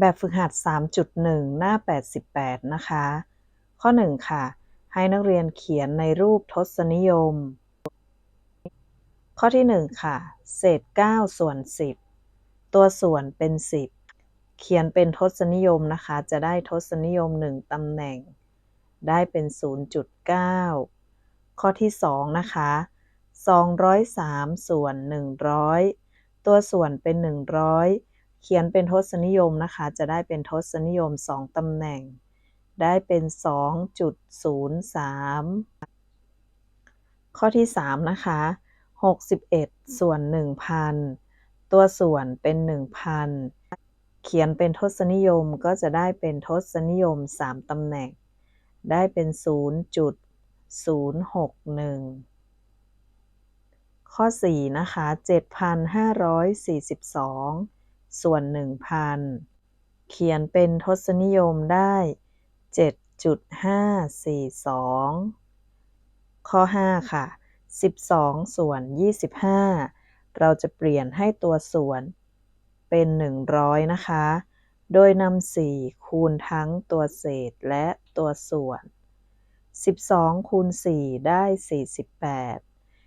แบบฝึกหัด 3.1 หน้า 88 นะคะ ข้อ 1 ค่ะ ให้นักเรียนเขียนในรูปทศนิยม ข้อที่ 1 ค่ะ เศษ 9 ส่วน 10 ตัวส่วนเป็น 10 เขียนเป็นทศนิยมนะคะ จะได้ทศนิยม 1ตำแหน่ง ได้เป็น 0.9 ข้อที่ 2 นะคะ 203 ส่วน 100 ตัวส่วนเป็น 100 เขียนเป็นทศนิยมนะคะ จะได้เป็นทศนิยม 2ตำแหน่ง ได้เป็น 2.03 ข้อที่ 3 นะคะ 61 ส่วน 1,000 ตัวส่วนเป็น 1,000 เขียนเป็นทศนิยมก็จะได้เป็นทศนิยม 3ตำแหน่ง ได้เป็น 0.061ข้อ 4 นะคะ 7,542 ส่วน1,000เขียนเป็นทศนิยมได้ 7.542 ข้อ 5 ค่ะ 12 ส่วน 25 เราจะเปลี่ยนให้ตัวส่วนเป็น 100 นะคะ โดยนำ4คูณทั้งตัวเศษและตัวส่วน 12 คูณ 4 ได้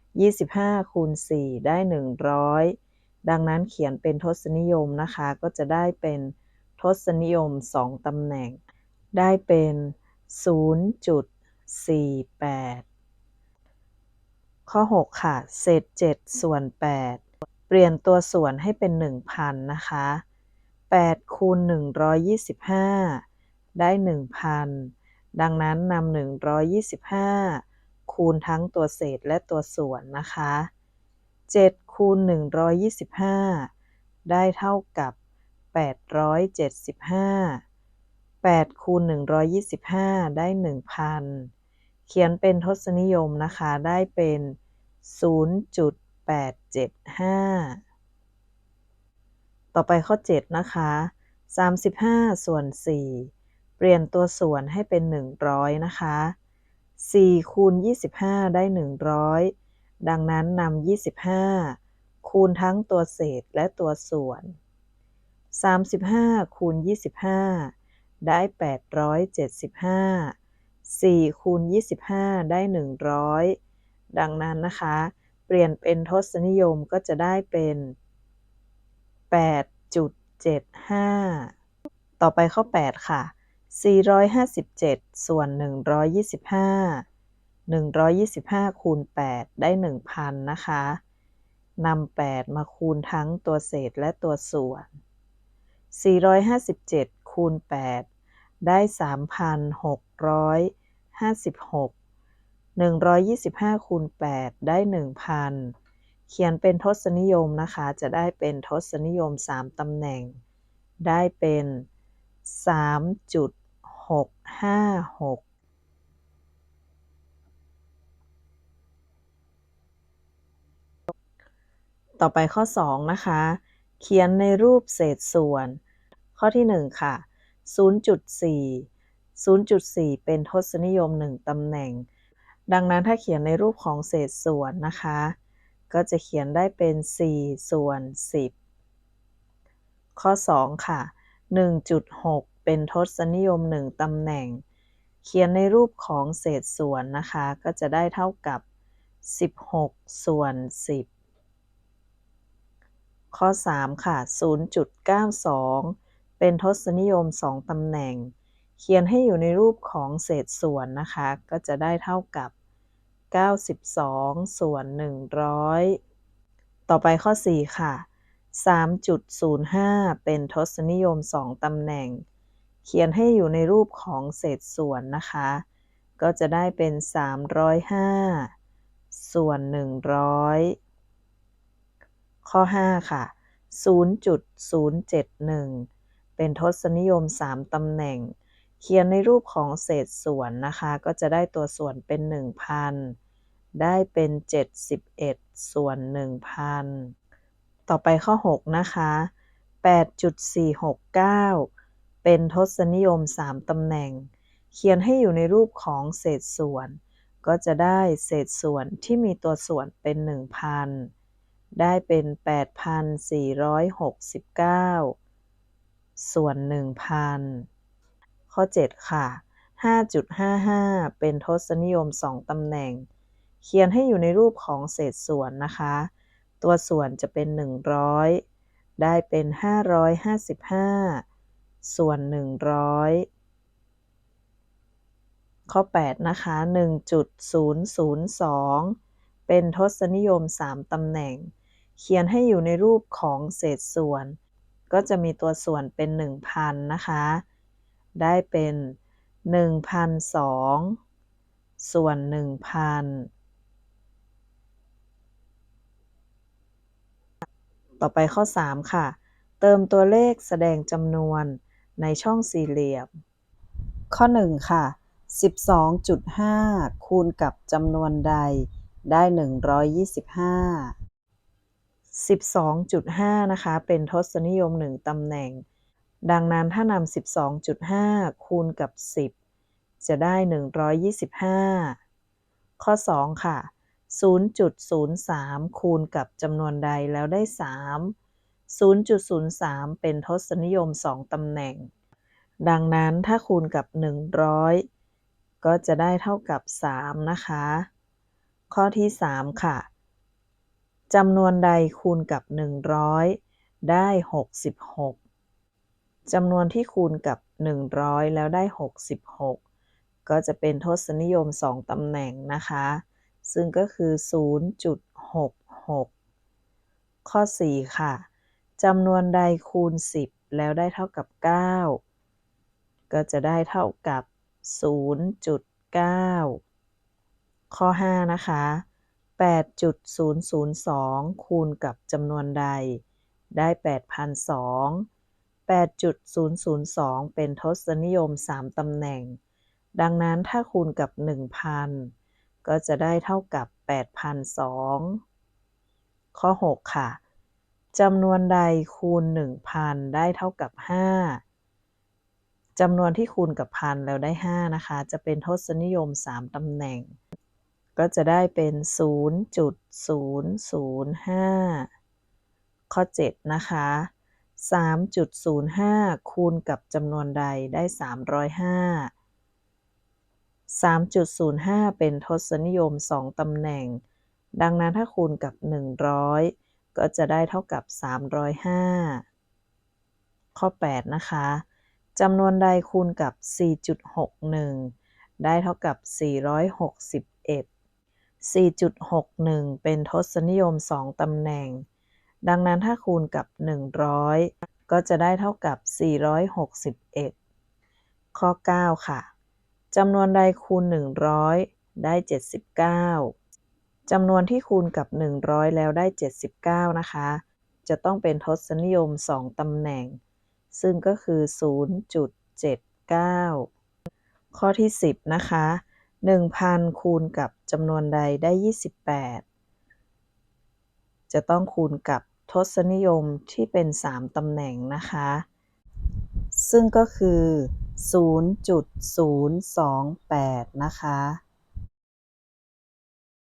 48 25 คูณ 4 ได้ 100 ดังนั้นเขียนเป็นทศนิยมนะคะ ก็จะได้เป็นทศนิยม 2ตำแหน่ง ได้เป็น 0.48 ข้อ 6 ค่ะ เศษ 7 ส่วน 8 เปลี่ยนตัวส่วนให้เป็น 1,000 นะคะ 8 คูณ 125 ได้ 1,000 ดังนั้นนำ125 คูณทั้งตัวเศษและตัวส่วนนะคะ 7คูณ125 ได้เท่ากับ 875 8คูณ125 ได้ 1,000 เขียนเป็นทศนิยมนะคะ ได้เป็น 0.875 ต่อไปข้อ 7 นะคะ 35 ส่วน 4 เปลี่ยนตัวส่วนให้เป็น 100 นะคะ 4 คูณ 25 ได้ 100 ดังนั้นนำ25คูณทั้งตัวเศษและตัวส่วน35คูณ25ได้875 4คูณ25ได้100ดังนั้นนะคะ เปลี่ยนเป็นทศนิยมก็จะได้เป็น8.75ต่อไปข้อ8ค่ะ457 ส่วน 125 125 คูณ 8 ได้ 1,000 นะคะนำ8 มาคูณทั้งตัวเศษและตัวส่วน 457 คูณ 8 ได้ 3,656 125 คูณ 8 ได้ 1,000 เขียนเป็นทศนิยมนะคะ จะได้เป็นทศนิยม 3ตำแหน่ง ได้เป็น 3.656 ต่อไปข้อ 2 นะคะ เขียนในรูปเศษส่วน ข้อที่ 1 ค่ะ 0.4 0.4 เป็นทศนิยม 1ตำแหน่ง ดังนั้นถ้าเขียนในรูปของเศษส่วนนะคะ ก็จะเขียนได้เป็น 4 ส่วน 10 ข้อ 2 ค่ะ 1.6 เป็นทศนิยม 1ตำแหน่ง เขียนในรูปของเศษส่วนนะคะ ก็จะได้เท่ากับ 16 ส่วน 10 ข้อ 3 ค่ะ 0.92 เป็นทศนิยม 2 ตำแหน่ง เขียนให้อยู่ในรูปของเศษส่วนนะคะ ก็จะได้เท่ากับ 92 ส่วน 100 ต่อไปข้อ 4 ค่ะ 3.05 เป็นทศนิยม 2 ตำแหน่ง เขียนให้อยู่ในรูปของเศษส่วนนะคะ ก็จะได้เป็น 305 ส่วน 100 ข้อ 5 ค่ะ 0.071 เป็นทศนิยม 3ตำแหน่ง เขียนในรูปของเศษส่วนนะคะ ก็จะได้ตัวส่วนเป็น 1,000 ได้เป็น 71 ส่วน 1,000 ต่อไปข้อ 6 นะคะ 8.469 เป็นทศนิยม 3ตำแหน่ง เขียนให้อยู่ในรูปของเศษส่วน ก็จะได้เศษส่วนที่มีตัวส่วนเป็น 1,000 ได้เป็น 8,469 ส่วน 1,000 ข้อ 7 ค่ะ 5.55 เป็นทศนิยม 2 ตำแหน่ง เขียนให้อยู่ในรูปของเศษส่วนนะคะ ตัวส่วนจะเป็น 100 ได้เป็น 555 ส่วน 100 ข้อ 8 นะคะ 1.002เป็นทศนิยม 3 ตำแหน่ง เขียนให้อยู่ในรูปของเศษส่วน ก็จะมีตัวส่วนเป็น 1,000 นะคะ ได้เป็น 1,002ส่วน 1,000 ต่อไปข้อ 3 ค่ะ เติมตัวเลขแสดงจำนวนในช่องสี่เหลี่ยม ข้อ 1 ค่ะ 12.5 คูณกับจำนวนใดได้ 125 12.5 นะคะ เป็นทศนิยม 1ตำแหน่ง ดังนั้นถ้านำ 12.5 คูณกับ 10 จะได้ 125 ข้อ 2 ค่ะ 0.03 คูณกับจำนวนใดแล้วได้ 3 0.03 เป็นทศนิยม 2ตำแหน่ง ดังนั้นถ้าคูณกับ 100 ก็จะได้เท่ากับ 3 นะคะ ข้อที่ 3 ค่ะ จำนวนใดคูณกับ 100 ได้ 66จำนวนที่คูณกับ 100 แล้วได้ 66 ก็จะเป็นทศนิยม 2 ตำแหน่งนะคะ ซึ่งก็คือ 0.66 ข้อ 4 ค่ะจำนวนใดคูณ 10 แล้วได้เท่ากับ 9 ก็จะได้เท่ากับ 0.9 ข้อ 5 นะคะ 8.002 คูณกับจำนวนใด ได้8,002 8.002 เป็นทศนิยม 3 ตำแหน่ง ดังนั้นถ้าคูณกับ 1,000 ก็จะได้เท่ากับ 8,002 ข้อ 6 ค่ะจำนวนใดคูณ 1,000 ได้เท่ากับ 5จำนวนที่คูณกับพันแล้วได้ 5 นะคะ จะเป็นทศนิยม 3 ตำแหน่ง ก็จะได้เป็น 0.005 ข้อ 7 นะคะ 3.05 คูณกับจำนวนใดได้ 305 3.05 เป็นทศนิยม 2 ตำแหน่ง ดังนั้นถ้าคูณกับ 100 ก็จะได้เท่ากับ 305 ข้อ 8 นะคะจำนวนใดคูณกับ 4.61 ได้เท่ากับ 461 4.61 เป็นทศนิยม 2 ตำแหน่ง ดังนั้นถ้าคูณกับ 100 ก็จะได้เท่ากับ 461 ข้อ 9 ค่ะ จำนวนใดคูณ 100 ได้ 79 จำนวนที่คูณกับ 100 แล้วได้ 79 นะคะ จะต้องเป็นทศนิยม 2 ตำแหน่ง ซึ่งก็คือ 0.79 ข้อที่ 10 นะคะ 1,000 คูณกับจำนวนใดได้ 28 จะต้องคูณกับทศนิยมที่เป็น 3ตำแหน่งนะคะ ซึ่งก็คือ 0.028 นะคะ